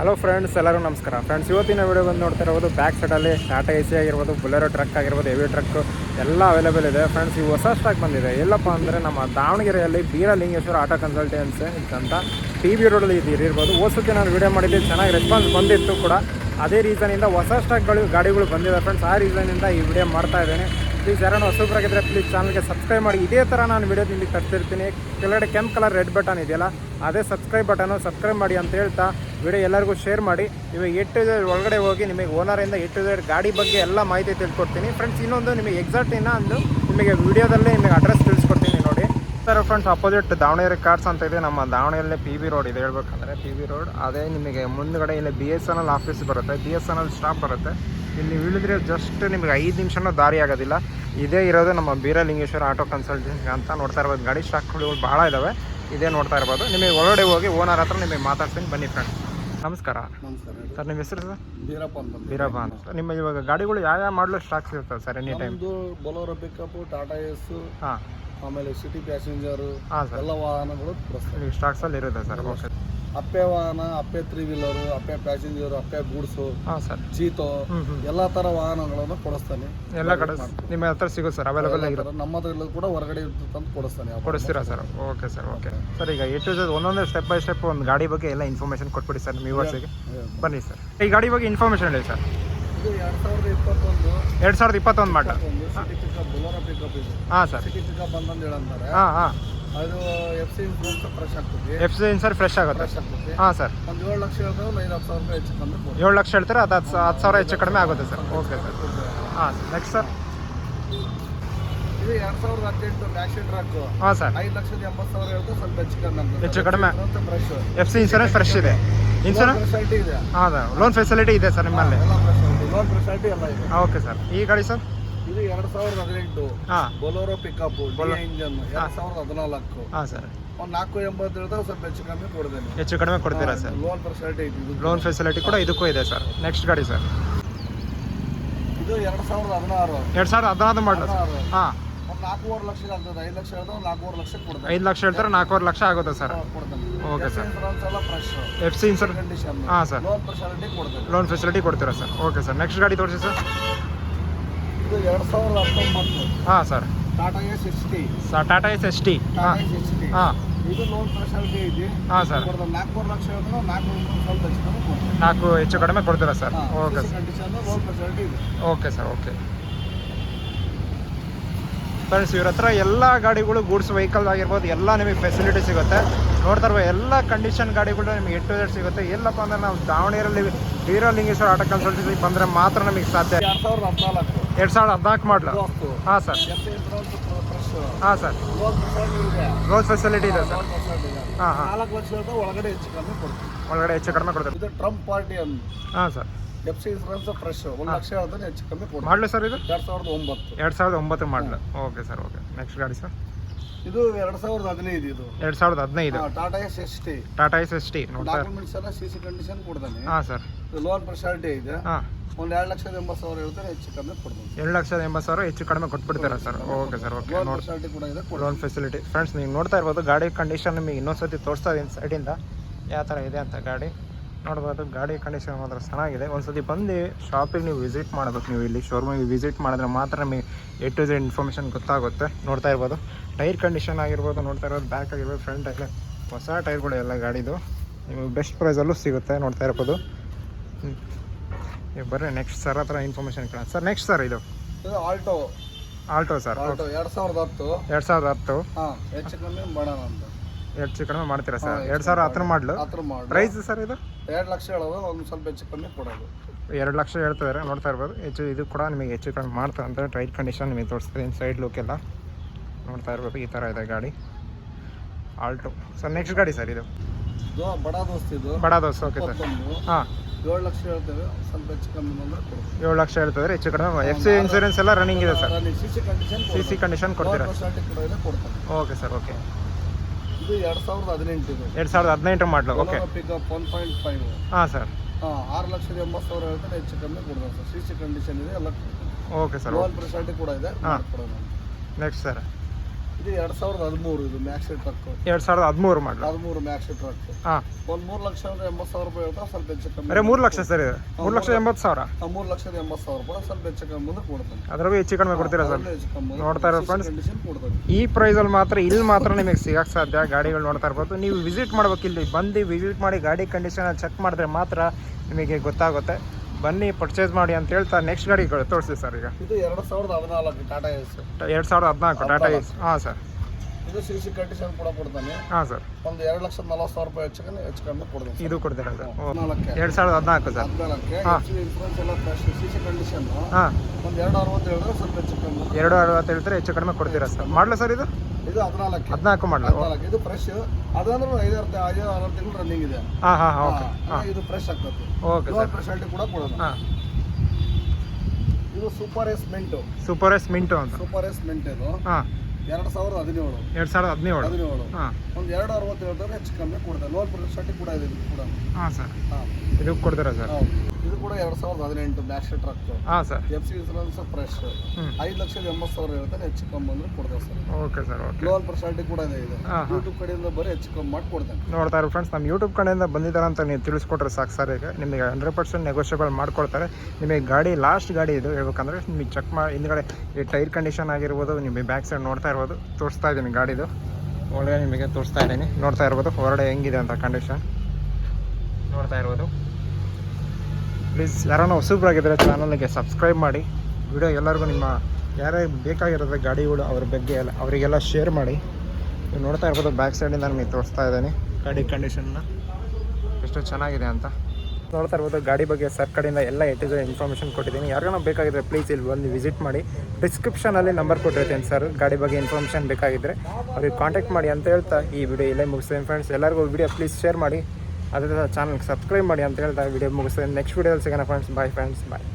Hello friends ಎಲ್ಲರೂ ನಮಸ್ಕಾರ. Friends ಇವತ್ತಿನ ವಿಡಿಯೋ ಬಂದು ನೋಡ್ತಾ ಇರೋದು ಬ್ಯಾಕ್ ಸೈಡಲ್ಲಿ ಟಾಟಾ ಎ ಸಿ ಆಗಿರ್ಬೋದು ಬುಲೆರೋ ಟ್ರಕ್ ಆಗಿರ್ಬೋದು ಹೆವಿ ಟ್ರಕ್ ಎಲ್ಲ ಅವೈಲೇಬಲ್ ಇದೆ. ಫ್ರೆಂಡ್ಸ್ ಈ ಹೊಸ ಸ್ಟಾಕ್ ಬಂದಿದೆ. ಎಲ್ಲಪ್ಪ ಅಂದರೆ ನಮ್ಮ ದಾವಣಗೆರೆಯಲ್ಲಿ ಬೀರಲಿಂಗೇಶ್ವರ ಆಟೋ ಕನ್ಸಲ್ಟೆನ್ಸಿ ಅಂತ ಟಿ ವಿ ರೋಡಲ್ಲಿ ಇದಿರ್ಬೋದು ಇರ್ಬೋದು ಹೋಸತಿ ನಾನು ವೀಡಿಯೋ ಮಾಡಿದ್ದೆ, ಚೆನ್ನಾಗಿ ರೆಸ್ಪಾನ್ಸ್ ಬಂದಿತ್ತು ಕೂಡ. ಅದೇ ರೀಸನಿಂದ ಹೊಸ ಸ್ಟಾಕ್ಗಳು ಗಾಡಿಗಳು ಬಂದಿದೆ. ಫ್ರೆಂಡ್ಸ್ ಆ ರೀಸನಿಂದ ಈ ವಿಡಿಯೋ ಮಾಡ್ತಾ ಇದ್ದೇನೆ. ಪ್ಲೀಸ್ ಯಾರನ್ನು ಹೊಸಬ್ರಾಗಿದ್ದರೆ ಪ್ಲೀಸ್ ಚಾನಲ್ಗೆ ಸಬ್ಸ್ಕ್ರೈಬ್ ಮಾಡಿ. ಇದೇ ಥರ ನಾನು ವಿಡಿಯೋ ನಿಮಗೆ ತರ್ತಿರ್ತೀನಿ. ಕೆಳಗಡೆ ಕೆಂಪು ಕಲರ್ ರೆಡ್ ಬಟನ್ ಇದೆಯಲ್ಲ, ಅದೇ ಸಬ್ಸ್ಕ್ರೈಬ್ ಬಟನು ಸಬ್ಸ್ಕ್ರೈಬ್ ಮಾಡಿ ಅಂತ ಹೇಳ್ತಾ ವಿಡಿಯೋ ಎಲ್ಲರಿಗೂ ಶೇರ್ ಮಾಡಿ. ಇವಾಗ ಎಟ್ಟು ಒಳಗಡೆ ಹೋಗಿ ನಿಮಗೆ ಓನರಿಂದ ಎಟ್ಟು ಗಾಡಿ ಬಗ್ಗೆ ಎಲ್ಲ ಮಾಹಿತಿ ತಿಳ್ಕೊಡ್ತೀನಿ. ಫ್ರೆಂಡ್ಸ್ ಇನ್ನೊಂದು ನಿಮಗೆ ಎಕ್ಸಾಕ್ಟ್ ಇನ್ನ ಒಂದು ನಿಮಗೆ ವಿಡಿಯೋದಲ್ಲೇ ನಿಮಗೆ ಅಡ್ರೆಸ್ ತಿಳಿಸ್ಕೊಡ್ತೀನಿ ನೋಡಿ. Sir friends opposite Davanagere cars ಅಂತ ಇದೆ. ನಮ್ಮ ದಾವಣಗೆರೆ ಪಿ ಬಿ ರೋಡ್ ಇದೆ ಹೇಳ್ಬೇಕಂದ್ರೆ ಪಿ ಬಿ ರೋಡ್ ಅದೇ ನಿಮಗೆ ಮುಂದ್ಗಡೆ ಇಲ್ಲಿ B S N L office ಬರುತ್ತೆ. B S N L stop ಬರುತ್ತೆ. ಇಲ್ಲಿ ಇಳಿದ್ರೆ ಜಸ್ಟ್ ನಿಮಗೆ ಐದು ನಿಮಿಷನೂ ದಾರಿ ಆಗೋದಿಲ್ಲ. ಇದೇ ಇರೋದು ನಮ್ಮ ಬೀರಲಿಂಗೇಶ್ವರ ಆಟೋ ಕನ್ಸಲ್ಟೆನ್ಸಿ ಅಂತ ನೋಡ್ತಾ ಇರ್ಬೋದು. ಗಾಡಿ ಸ್ಟಾಕ್ಗಳು ಭಾಳ ಇದಾವೆ. ಇದೇ ನೋಡ್ತಾ ಇರ್ಬೋದು. ನಿಮಗೆ ಒಳಗಡೆ ಹೋಗಿ ಓನರ್ ಹತ್ರ ನಿಮಗೆ ಮಾತಾಡ್ತೀನಿ ಬನ್ನಿ ಫ್ರೆಂಡ್ಸ್ ನಮಸ್ಕಾರ. ನಮಸ್ಕಾರ. ಸರ್ ನಿಮ್ಮ ಹೆಸರು ಸರ್? ಬೀರಪ್ಪ ಅಂತ ಬೀರಪ್ಪ ಅಂತ. ಸರ್ ನಿಮ್ಮ ಇವಾಗ ಗಾಡಿಗಳು ಯಾವ ಯಾವ ಮಾಡಲು ಸ್ಟಾಕ್ಸ್ ಇರ್ತವೆ ಸರ್ ಎನಿ ಟೈಮ್ ನಮ್ಮದು ಬೊಲೋರೋ ಪಿಕಪ್ ಟಾಟಾ ಎಸ್ ಹಾಂ. ಆಮೇಲೆ ಸಿಟಿ ಪ್ಯಾಸೆಂಜರು ಹಾಂ ಸರ್. ಎಲ್ಲ ವಾಹನಗಳು ಸ್ಟಾಕ್ಸಲ್ಲಿ ಇರುತ್ತೆ ಸರ್ ಓಕೆ ಅಪ್ಪೆ ವಾಹನ Ape three wheeler Ape passenger Ape goods ಹಾಂ ಸರ್. ಚೀತೋ ಎಲ್ಲಾ ತರ ವಾಹನಗಳನ್ನು ಕೊಡಿಸ್ತಾನೆ. ಎಲ್ಲ ಕಡೆ ನಿಮ್ಮ ಹತ್ರ ಸಿಗುತ್ತೆ ಸರ್ ಅವೈಲೇಬಲ್ ಆಗಿರೋ ನಮ್ಮ ಹತ್ರ ಕೂಡ ಹೊರಗಡೆ ತಂದು ಕೊಡಿಸ್ತಾನೆ. ಕೊಡಿಸ್ತೀರಾ sir? Okay sir okay. Sir ಈಗ ಎ ಟು ಝೆಡ್ ಒಂದೊಂದೇ ಸ್ಟೆಪ್ ಬೈ ಸ್ಟೆಪ್ ಒಂದು ಗಾಡಿ ಬಗ್ಗೆ ಎಲ್ಲ ಇನ್ಫಾರ್ಮೇಷನ್ ಕೊಟ್ಬಿಡಿ ಸರ್ ನಿಮ್ಮ ವ್ಯೂವರ್ಸಿಗೆ ಬನ್ನಿ ಸರ್. ಈ ಗಾಡಿ ಬಗ್ಗೆ ಇನ್ಫಾರ್ಮೇಷನ್ ಹೇಳಿ ಸರ್. ಇದು ಎರಡು ಸಾವಿರದ ಇಪ್ಪತ್ತೊಂದು. ಎರಡು ಸಾವಿರದ ಇಪ್ಪತ್ತೊಂದು ಮಾಡ ಒಂದು ಸಿಟಿ ಪಿಕಪ್ ಬೊಲೋರೋ ಪಿಕಪ್ ಇದು. ಹಾಂ ಸರ್. ಸಿಟಿ ಪಿಕಪ್ ಬಂದಂದು ಹೇಳಂತಾರೆ. ಹಾಂ ಹಾಂ. ಅದು ಎಫ್ ಸಿ ಇನ್ಸೂರೆನ್ಸ್ ಫ್ರೆಶ್ ಆಗ್ತದೆ. ಎಫ್ ಸಿ ಸರ್ ಫ್ರೆಶ್ ಆಗುತ್ತೆ. ಫ್ರೆಶ್ ಆಗ್ತದೆ. ಹಾಂ ಸರ್ ಒಂದು ಏಳು ಲಕ್ಷ ಹೇಳಿದ್ರೆ ಒಂದು ಐದು ಹತ್ತು ಸಾವಿರ ರೂಪಾಯಿ ಹೆಚ್ಚು ಕಮ್ಮಿ ಏಳು ಲಕ್ಷ ಹೇಳ್ತಾರೆ? ಅದು ಹತ್ತು ಹತ್ತು ಸಾವಿರ ಹೆಚ್ಚು ಕಡಿಮೆ ಆಗುತ್ತೆ ಸರ್ ಓಕೆ ಸರ್ ಹಾಂ ನೆಕ್ಸ್ಟ್ ಸರ್ ಇದು ಎರಡು ಸಾವಿರದ ಹದಿನೆಂಟು ಮ್ಯಾಕ್ಸಿ ಟ್ರಕ್ ಹಾಂ ಸರ್ ಐದು ಲಕ್ಷದ ಎಂಬತ್ತು ಸಾವಿರ ಇರುತ್ತೆ ಸ್ವಲ್ಪ ಹೆಚ್ಚು ಕಮ್ಮಿ ಹೆಚ್ಚು ಕಡಿಮೆ. Fresh F C insurance fresh ಇದೆ. ಇನ್ಸೂರೆನ್ಸ್ ಫೆಸಿಲಿಟಿ ಇದೆ. ಹಾಂ ಸರ್ ಲೋನ್ ಫೆಸಿಲಿಟಿ ಇದೆ ಸರ್ ನಿಮ್ಮಲ್ಲಿ. ಲೋನ್ ಫೆಸಿಲಿಟಿ ಎಲ್ಲ ಇದೆ. ಓಕೆ ಸರ್ ಈ ಗಾಡಿ ಸರ್ ಎರಡ್ ಸಾವಿರದ ಹದಿನೆಂಟು ಹಾಂ. ಬೊಲೋರೋ ಪಿಕಪ್. ಇಂಜನ್ ಎರಡ್ ಸಾವಿರದ ಹದಿನಾಲ್ಕು. ಹಾಂ ಸರ್. ಒಂದು ನಾಲ್ಕು ಎಂಬತ್ತು ಹೇಳಿದಾಗ ಸ್ವಲ್ಪ ಹೆಚ್ಚು ಕಡಿಮೆ ಕೊಡ್ತೇನೆ. ಹೆಚ್ಚು ಕಡಿಮೆ ಕೊಡ್ತೀರಾ ಸರ್? ಲೋನ್ ಫೆಸಿಲಿಟಿ ಇದೆ ಲೋನ್ ಫೆಸಿಲಿಟಿ ಕೂಡ ಇದಕ್ಕೂ ಇದೆ ಸರ್. ನೆಕ್ಸ್ಟ್ ಗಾಡಿ ಸರ್. ಇದು ಎರಡ್ ಸಾವಿರದ ಹದಿನಾರು. ಎರಡು ಸಾವಿರದ ಹದಿನಾರು ಮಾಡಲ ಹಾಂ. ಒಂದು ನಾಲ್ಕೂವರೆ ಲಕ್ಷ ಆಗ್ತದೆ. ಐದು ಲಕ್ಷ ಹೇಳಿದ್ರೆ ನಾಲ್ಕೂವರೆ ಲಕ್ಷ ಕೊಡ್ತೇನೆ. ಐದು ಲಕ್ಷ ಹೇಳ್ತಾರೆ ನಾಲ್ಕೂವರೆ ಲಕ್ಷ ಆಗುತ್ತೆ ಸರ್. ಕೊಡ್ತೇನೆ. Okay sir. ಇನ್ಸೂರೆನ್ಸ್ ಎಲ್ಲ fresh F C insurance condition ಹಾಂ ಸರ್. ಲೋನ್ ಫೆಸಿಲಿಟಿ ಕೊಡ್ತೇನೆ. ಲೋನ್ ಫೆಸಿಲಿಟಿ ಕೊಡ್ತೀರಾ ಸರ್? Okay sir. ನೆಕ್ಸ್ಟ್ ಗಾಡಿ ತೋರಿಸಿ ಸರ್. ಇದು ಎರಡ್ ಸಾವಿರದ ಹತ್ತೊಂಬತ್ತು. ಹಾಂ sir. Tata S H T sir Tata S S T Tata ಹಾಂ. ಎಸ್ ಟಿ ಹಾಂ. ಇದು ಲೋನ್ ಸ್ಪೆಷಾಲಿಟಿ ಇದೆ ಹಾಂ ಸರ್. ಲಕ್ಷ ಹೇಳಿದ್ರೆ ನಾಲ್ಕು ಸ್ವಲ್ಪ ಹೆಚ್ಚು ಕೊಡ್ತಾರೆ ನಾಲ್ಕು ಹೆಚ್ಚು ಕಡಿಮೆ ಕೊಡ್ತೀರಾ sir? Okay sir. Condition loan facility ಇದೆ. Okay sir. ಓಕೆ. ಫ್ರೆಂಡ್ಸ್ ಇವ್ರ ಹತ್ರ ಎಲ್ಲ ಗಾಡಿಗಳು ಗೂಡ್ಸ್ ವೆಹಿಕಲ್ ಆಗಿರ್ಬೋದು ಎಲ್ಲ ನಿಮಗೆ ಫೆಸಿಲಿಟಿ ಸಿಗುತ್ತೆ. ನೋಡ್ತಾ ಇರುವ ಎಲ್ಲ ಕಂಡೀಷನ್ ಗಾಡಿಗಳು ನಿಮಗೆ ಎಟ್ಟು ಝೆಡ್ ಸಿಗುತ್ತೆ. ಎಲ್ಲಪ್ಪ ಅಂದ್ರೆ ನಾವು ದಾವಣಗೆರೆಯಲ್ಲಿ ವೀರಲಿಂಗೇಶ್ವರ ಆಟೋ ಕನ್ಸಲ್ಟೆನ್ಸಿ ಬಂದರೆ ಮಾತ್ರ ನಮಗೆ ಸಾಧ್ಯ. ಎರಡ್ ಸಾವಿರದ ಹದಿನಾಲ್ಕು. ಎರಡು ಸಾವಿರದ ಹದಿನಾಲ್ಕು ಮಾಡಲು? ದೋಸ್ತು ಹಾಂ ಸರ್. ಹಾಂ ಸರ್. ಲೋನ್ ಫೆಸಿಲಿಟಿ ಇದೆ. ರೋಸ್ ಫೆಸಿಲಿಟಿ ಇದೆ ಸರ್. ಹಾಂ ಹಾಂ. ಒಳಗಡೆ ಹೆಚ್ಚು ಕಮ್ಮಿ ಕೊಡ್ತೀವಿ. ಒಳಗಡೆ ಹೆಚ್ಚು ಕಡಿಮೆ ಕೊಡ್ತಾರೆ. ಇದು ಟ್ರಂಪ್ ಪಾರ್ಟಿ ಹಾಂ sir. F C insurance fresh ಒಂದು ಲಕ್ಷ ಹೇಳ್ತಾನೆ ಹೆಚ್ಚು ಕಮ್ಮಿ ಮಾಡಲು ಸರ್ ಇದು? ಎರಡು ಸಾವಿರದ ಒಂಬತ್ತು. ಎರಡು ಸಾವಿರದ ಒಂಬತ್ತು ಮಾಡಲು? Okay sir okay. ನೆಕ್ಸ್ಟ್ ಗಾಡಿ ಸರ್? ಇದು ಎರಡು ಸಾವಿರದ ಹದಿನೈದು ಇದು. ಎರಡು ಸಾವಿರದ ಹದಿನೈದು. Tata S S T Tata S S T documents ಎಲ್ಲ ಸಿ ಸಿ ಕಂಡೀಷನ್ ಕೊಡ್ತಾನೆ. ಹಾಂ ಸರ್. ಲೋನ್ ಫೆಸಿಲಿಟಿ ಇದೆ. ಹಾಂ. ಒಂದು ಎರಡು ಲಕ್ಷದ ಎಂಬತ್ತು ಸಾವಿರ ಹೇಳ್ತಾರೆ ಹೆಚ್ಚು ಕಮ್ಮಿ ಕೊಡ್ಬೋದು. ಎರಡು ಲಕ್ಷದ ಎಂಬತ್ತು ಸಾವಿರ ಹೆಚ್ಚು ಕಡಿಮೆ ಕೊಟ್ಬಿಡ್ತಾರೆ sir? Okay sir okay. Loan ನೋಡಿ. ಫೆಸಿಲಿಟಿ ಕೂಡ ಇದೆ ಲೋನ್ ಫೆಸಿಲಿಟಿ ಫ್ರೆಂಡ್ಸ್ ನೀವು ನೋಡ್ತಾ ಇರ್ಬೋದು ಗಾಡಿ ಕಂಡೀಷನ್ ನಿಮಗೆ ಇನ್ನೊಂದ್ಸತಿ ತೋರಿಸ್ತಾ ಇದ್ದೀನಿ ಸೈಡಿಂದ ಯಾವ ಥರ ಇದೆ ಅಂತ ಗಾಡಿ? ನೋಡ್ಬೋದು ಗಾಡಿ ಕಂಡೀಷನ್ ಮಾತ್ರ ಚೆನ್ನಾಗಿದೆ. ಒಂದ್ಸತಿ ಬಂದು ಶಾಪಿಗೆ ನೀವು ವಿಸಿಟ್ ಮಾಡಬೇಕು. ನೀವು ಇಲ್ಲಿ ಶೋರೂಮಿಗೆ ವಿಸಿಟ್ ಮಾಡಿದ್ರೆ ಮಾತ್ರ ನಿಮಗೆ ಎ ಟು ಝೆಡ್ ಇನ್ಫಾರ್ಮೇಷನ್ ಗೊತ್ತಾಗುತ್ತೆ. ನೋಡ್ತಾ ಇರ್ಬೋದು. ಟೈರ್ ಕಂಡೀಷನ್ ಆಗಿರ್ಬೋದು ನೋಡ್ತಾ ಇರ್ಬೋದು. ಬ್ಯಾಕ್ ಆಗಿರ್ಬೋದು ಫ್ರಂಟ್ ಆಗಲಿ ಹೊಸ ಟೈರ್ಗಳು ಎಲ್ಲ ಗಾಡಿದು. ನಿಮಗೆ ಬೆಸ್ಟ್ ಪ್ರೈಸಲ್ಲೂ ಸಿಗುತ್ತೆ ನೋಡ್ತಾ ಇರ್ಬೋದು. ಈಗ ಬರ್ರಿ ನೆಕ್ಸ್ಟ್ ಸರ್ ಹತ್ರ ಇನ್ಫಾರ್ಮೇಷನ್ ಕೇಳೋಣ. ಸರ್ ನೆಕ್ಸ್ಟ್ ಸರ್ ಇದು. ಆಲ್ಟೋ ಆಲ್ಟೋ ಸರ್ ಎರಡು ಸಾವಿರದ ಹತ್ತು. ಎರಡು ಸಾವಿರದ ಹತ್ತು. ಹಾಂ ಹೆಚ್ಚು ಕಮ್ಮಿ ಮಾಡೋಣ ಅಂತ. ಹೆಚ್ಚು ಕಡಿಮೆ ಮಾಡ್ತೀರಾ ಸರ್? ಎರಡು ಸಾವಿರ ಹತ್ರ ಮಾಡಲು? ಹತ್ರ ಮಾಡಿ ಪ್ರೈಸ್ ಸರ್ ಇದು? ಎರಡು ಲಕ್ಷ ಹೇಳೋದು ಒಂದು ಸ್ವಲ್ಪ ಹೆಚ್ಚು ಕಮ್ಮಿ ಕೊಡೋದು. ಎರಡು ಲಕ್ಷ ಹೇಳ್ತಿದ್ದಾರೆ ನೋಡ್ತಾ ಇರ್ಬೋದು. ಹೆಚ್ಚು ಇದು ಕೂಡ ನಿಮಗೆ ಹೆಚ್ಚು ಕಡಿಮೆ ಮಾಡ್ತಾರೆ ಅಂತ ಟೈಟ್ ಕಂಡೀಷನ್ ನಿಮಗೆ ತೋರಿಸ್ತೀನಿ. ಸೈಡ್ ಲುಕ್ ಎಲ್ಲ ನೋಡ್ತಾ ಇರ್ಬೋದು ಈ ಥರ ಇದೆ ಗಾಡಿ. ಆಲ್ಟೋ ಸರ್ ನೆಕ್ಸ್ಟ್ ಗಾಡಿ ಸರ್ ಇದು? ಬಡ ದೋಸ್ತ್ ಇದು. ಬಡ ಓಕೆ ಸರ್ ಹಾಂ. ಏಳು ಲಕ್ಷ ಹೇಳ್ತೇವೆ ಸ್ವಲ್ಪ ಹೆಚ್ಚು ಕಮ್ಮಿ ಬಂದರೆ ಏಳು ಲಕ್ಷ ಹೇಳ್ತಿದ್ರೆ ಹೆಚ್ಚು ಕಡಿಮೆ ಎಫ್ ಸಿ ಇನ್ಸೂರೆನ್ಸ್ ಎಲ್ಲ ರನ್ನಿಂಗ್ ಇದೆ ಸರ್ ಸಿ ಸಿ ಕಂಡೀಷನ್ ಕೊಡ್ತೀರಾ? ಓಕೆ ಸರ್ ಓಕೆ ಇದು ಎರಡು ಸಾವಿರದ ಹದಿನೆಂಟು ಎರಡು ಸಾವಿರದ ಹದಿನೆಂಟು ಮಾಡಲು okay pickup one point five ಹಾಂ ಸರ್ ಹಾಂ ಆರು ಲಕ್ಷದ ಎಂಬತ್ತು ಸಾವಿರ ಹೇಳ್ತಾರೆ ಹೆಚ್ಚು ಕಮ್ಮಿ ಕೊಡ್ತಾರೆ ಸರ್ ಸಿ ಸಿ ಕಂಡೀಷನ್ ಇದೆ ಎಲ್ಲ ಓಕೆ ಸರ್ ಲೋನ್ ಪರ್ಸೆಂಟ್ ಕೂಡ ಇದೆ ಹಾಂ. ನೆಕ್ಸ್ಟ್ ಸರ್ ಇದು ಎರಡು ಸಾವಿರದ ಹದಿಮೂರು ಇದು ಮ್ಯಾಕ್ಸ್ ಟ್ರಕ್ ಎರಡು ಸಾವಿರದ ಹದಿಮೂರು ಮಾಡಲು? ಹದಿಮೂರು ಮ್ಯಾಕ್ಸ್ ಟ್ರಕ್ ಹಾಂ. ಒಂದು ಮೂರು ಲಕ್ಷ ಅಂದ್ರೆ ಎಂಬತ್ತು ಸಾವಿರ ರೂಪಾಯಿ ಹೇಳ್ತಾ ಸ್ವಲ್ಪ ಹೆಚ್ಚು ಕಮ್ಮಿ ಬರೀ ಮೂರು ಲಕ್ಷ ಸರ್ ಇದು? ಮೂರು ಲಕ್ಷದ ಎಂಬತ್ತು ಸಾವಿರ? ಆ, ಮೂರು ಲಕ್ಷದ ಎಂಬತ್ತು ಸಾವಿರ ರೂಪಾಯಿ ಸ್ವಲ್ಪ ಹೆಚ್ಚು ಕಮ್ಮಿ ಮುಂದೆ ಕೊಡ್ತಾನೆ ಅದ್ರಾಗೂ ಹೆಚ್ಚು ಕಡಿಮೆ ಕೊಡ್ತೀರಾ ಸರ್? ಹೆಚ್ಚು ಕಮ್ಮಿ ನೋಡ್ತಾ ಇರೋ ಫ್ರೆಂಡ್ಸ್ ಕಂಡೀಷನ್ ಕೊಡ್ತಾನೆ ಈ ಪ್ರೈಸಲ್ಲಿ ಮಾತ್ರ ಇಲ್ಲಿ ಮಾತ್ರ ನಿಮಗೆ ಸಿಗಕ್ಕೆ ಸಾಧ್ಯ ಗಾಡಿಗಳು ನೋಡ್ತಾ ಇರ್ಬೋದು. ನೀವು ವಿಸಿಟ್ ಮಾಡ್ಬೇಕು ಇಲ್ಲಿ ಬಂದು ವಿಸಿಟ್ ಮಾಡಿ ಗಾಡಿ ಕಂಡೀಷನ್ ಚೆಕ್ ಮಾಡಿದ್ರೆ ಮಾತ್ರ ನಿಮಗೆ ಗೊತ್ತಾಗುತ್ತೆ. ಬನ್ನಿ ಪರ್ಚೇಸ್ ಮಾಡಿ ಅಂತ ಹೇಳ್ತಾ ನೆಕ್ಸ್ಟ್ ಗಾಡಿ ತೋರಿಸಿ ಸರ್ ಈಗ. ಇದು ಎರಡು ಸಾವಿರದ ಹದಿನಾಲ್ಕು ಟಾಟಾ ಎಸ್ ಎರಡು ಸಾವಿರದ ಹದಿನಾಲ್ಕು ಟಾಟಾ ಎಸ್ ಹಾಂ ಸರ್ ಇದು ಸಿ ಸಿ ಕಂಡೀಷನ್ ಕೂಡ ಕೊಡ್ತಾನೆ. ಹಾಂ ಸರ್ ಒಂದು ಎರಡು ಲಕ್ಷದ ನಲವತ್ತು ಸಾವಿರ ರೂಪಾಯಿ ಹೆಚ್ಚು ಹೆಚ್ಚು ಕಮ್ಮಿ ಕೊಡ್ತಾನೆ ಇದು ಕೊಡ್ತೀರಾ ಸರ್ ಎರಡು ಸಾವಿರದ ಹದಿನಾಲ್ಕು ಸರ್ ಹದಿನಾಲ್ಕು ಇನ್ಸೂರೆನ್ಸ್ ಎಲ್ಲ ಫ್ರೆಶ್ ಸಿ ಸಿ ಕಂಡೀಷನ್ ಹಾಂ. ಒಂದು ಎರಡು ಅರವತ್ತು ಹೇಳಿದ್ರೆ ಸ್ವಲ್ಪ ಹೆಚ್ಚು ಕಮ್ಮಿ. ಎರಡು ಅರವತ್ತು ಹೇಳ್ತಾರೆ ಹೆಚ್ಚು ಕಡಿಮೆ ಕೊಡ್ತೀರಾ ಸರ್? ಮಾಡಲ ಸರ್ ಇದು? ಇದು ಹದಿನಾಲ್ಕು ಹದಿನಾಲ್ಕು ಮಾಡಲ? ಹದಿನಾಲ್ಕು. ಇದು ಫ್ರೆಶ್ ಅದಂದ್ರೆ ಐದಾರು ಐದು ಆರು ತಿಂಗಳು ರನ್ನಿಂಗ್ ಇದೆ. ಹಾಂ ಹಾಂ ಹಾಂ ಓಕೆ. ಹಾ, ಇದು ಫ್ರೆಶ್ ಆಗ್ತದೆ. Okay sir. ಫೆಸಿಲಿಟಿ ಕೂಡ ಕೊಡೋದು. ಹಾಂ. ಇದು super S mint super S mint ಅಂತ. ಸೂಪರ್ ಎಸ್ ಮಿಂಟ್ ಇದು. ಹಾಂ. ಎರಡು ಸಾವಿರದ ಹದಿನೇಳು. ಎರಡು ಸಾವಿರದ ಹದಿನೇಳು. ಹದಿನೇಳು. ಹಾಂ. ಒಂದು ಎರಡು ಅರವತ್ತು ಹೇಳಿದ್ರೆ ಹೆಚ್ಚು ಕಮ್ಮಿ ಕೊಡ್ತಾರೆ. ಲೋನ್ ಫೆಸಿಲಿಟಿ ಕೂಡ ಇದೆ ಕೂಡ. ಹಾಂ ಸರ್. ಹಾಂ. ಇದು ಕೊಡ್ತೀರಾ ಸರ್? ಇದು ಕೂಡ ಎರಡು ಸಾವಿರದ ಹದಿನೆಂಟು ಮ್ಯಾಕ್ಸ್ ಟ್ರಕ್ ಹಾಂ sir F C insurance fresh ಹ್ಞೂ ಐದು ಲಕ್ಷದ ಎಂಬತ್ತು ಸಾವಿರ ಹೇಳ್ತಾರೆ ಹೆಚ್ಚು ಕಮ್ಮಿ ಬಂದ್ರೆ ಕೊಡ್ತೇವೆ sir okay sir okay loan ಪರ್ಸೆಂಟಿ ಕೂಡ ಇದೆ ಇದೆ. ಹಾಂ ಹಾಂ. ಯೂಟ್ಯೂಬ್ ಕಡೆಯಿಂದ ಬರೀ ಹೆಚ್ಚು ಕಮ್ಮಿ ಮಾಡಿ ಕೊಡ್ತೇನೆ. ನೋಡ್ತಾ ಇರೋ ಫ್ರೆಂಡ್ಸ್ ನಮ್ಮ ಯೂಟ್ಯೂಬ್ ಕಡೆಯಿಂದ ಬಂದಿದ್ದಾರೆ ಅಂತ ನೀವು ತಿಳಿಸ್ಕೊಟ್ರೆ ಸಾಕು ಸರ್ ಈಗ. ನಿಮಗೆ ಹಂಡ್ರೆಡ್ ಪರ್ಸೆಂಟ್ ನೆಗೋಷಿಯಬಲ್ ಮಾಡ್ಕೊಡ್ತಾರೆ. ನಿಮಗೆ ಗಾಡಿ ಲಾಸ್ಟ್ ಗಾಡಿ ಇದು ಹೇಳ್ಬೇಕಂದ್ರೆ ನಿಮಗೆ ಚೆಕ್ ಮಾಡಿ ಹಿಂದ್ಗಡೆ ಈ ಟೈರ್ ಕಂಡೀಷನ್ ಆಗಿರ್ಬೋದು ನಿಮಗೆ ಬ್ಯಾಕ್ ಸೈಡ್ ನೋಡ್ತಾ ಇರ್ಬೋದು. ತೋರಿಸ್ತಾ ಇದ್ದೀನಿ ಗಾಡಿದು. ಒಳ್ಳೆ ನಿಮಗೆ ತೋರಿಸ್ತಾ ಇದ್ದೀನಿ. ನೋಡ್ತಾ ಇರ್ಬೋದು ಹೊರಗಡೆ ಹೆಂಗಿದೆ ಅಂತ ಕಂಡೀಷನ್ ನೋಡ್ತಾ ಇರ್ಬೋದು. ಪ್ಲೀಸ್ ಯಾರನ್ನ ಹೊಸಬ್ರಾಗಿದ್ದರೆ ಚಾನಲ್ಗೆ ಸಬ್ಸ್ಕ್ರೈಬ್ ಮಾಡಿ. ವಿಡಿಯೋ ಎಲ್ಲರಿಗೂ ನಿಮ್ಮ ಯಾರೇ ಬೇಕಾಗಿರೋದು ಗಾಡಿಗಳು ಅವ್ರ ಬಗ್ಗೆ ಎಲ್ಲ ಅವರಿಗೆಲ್ಲ ಶೇರ್ ಮಾಡಿ. ನೀವು ನೋಡ್ತಾ ಇರ್ಬೋದು ಬ್ಯಾಕ್ ಸೈಡಿಂದ ನಿಮಗೆ ತೋರಿಸ್ತಾ ಇದ್ದೀನಿ. ಗಾಡಿ ಕಂಡೀಷನ್ನ ಎಷ್ಟು ಚೆನ್ನಾಗಿದೆ ಅಂತ. ನೋಡ್ತಾ ಇರ್ಬೋದು ಗಾಡಿ ಬಗ್ಗೆ ಸರ್ ಕಡೆಯಿಂದ ಎಲ್ಲ ಎಟ್ಟಿದ ಇನ್ಫಾರ್ಮೇಷನ್ ಕೊಟ್ಟಿದ್ದೀನಿ. ಯಾರಿಗಾನ ಬೇಕಾಗಿದ್ದರೆ ಪ್ಲೀಸ್ ಇಲ್ಲಿ ಬಂದು ವಿಸಿಟ್ ಮಾಡಿ. ಡಿಸ್ಕ್ರಿಪ್ಷನಲ್ಲಿ ನಂಬರ್ ಕೊಟ್ಟಿರ್ತೀನಿ ಸರ್ ಗಾಡಿ ಬಗ್ಗೆ ಇನ್ಫಾರ್ಮೇಷನ್ ಬೇಕಾಗಿದ್ದರೆ ಅವ್ರಿಗೆ ಕಾಂಟ್ಯಾಕ್ಟ್ ಮಾಡಿ ಅಂತ ಹೇಳ್ತಾ ಈ ವಿಡಿಯೋ ಇಲ್ಲೇ ಮುಗಿಸ್ತೀನಿ ಫ್ರೆಂಡ್ಸ್ ಎಲ್ಲರಿಗೂ ವಿಡಿಯೋ ಪ್ಲೀಸ್ ಶೇರ್ ಮಾಡಿ. ಅದೇ ಚಾನಲ್ಗೆ ಸಬ್ಸ್ಕ್ರೈಬ್ ಮಾಡಿ ಅಂತ ಹೇಳ್ತಾ ವಿಡಿಯೋ ಮುಗಿಸ್ತೇನೆ. ನೆಕ್ಸ್ಟ್ ವಿಡಿಯೋದಲ್ಲಿ ಸಿಗೋಣ ಫ್ರೆಂಡ್ಸ್ ಬೈ ಫ್ರೆಂಡ್ಸ್ ಬಾಯ್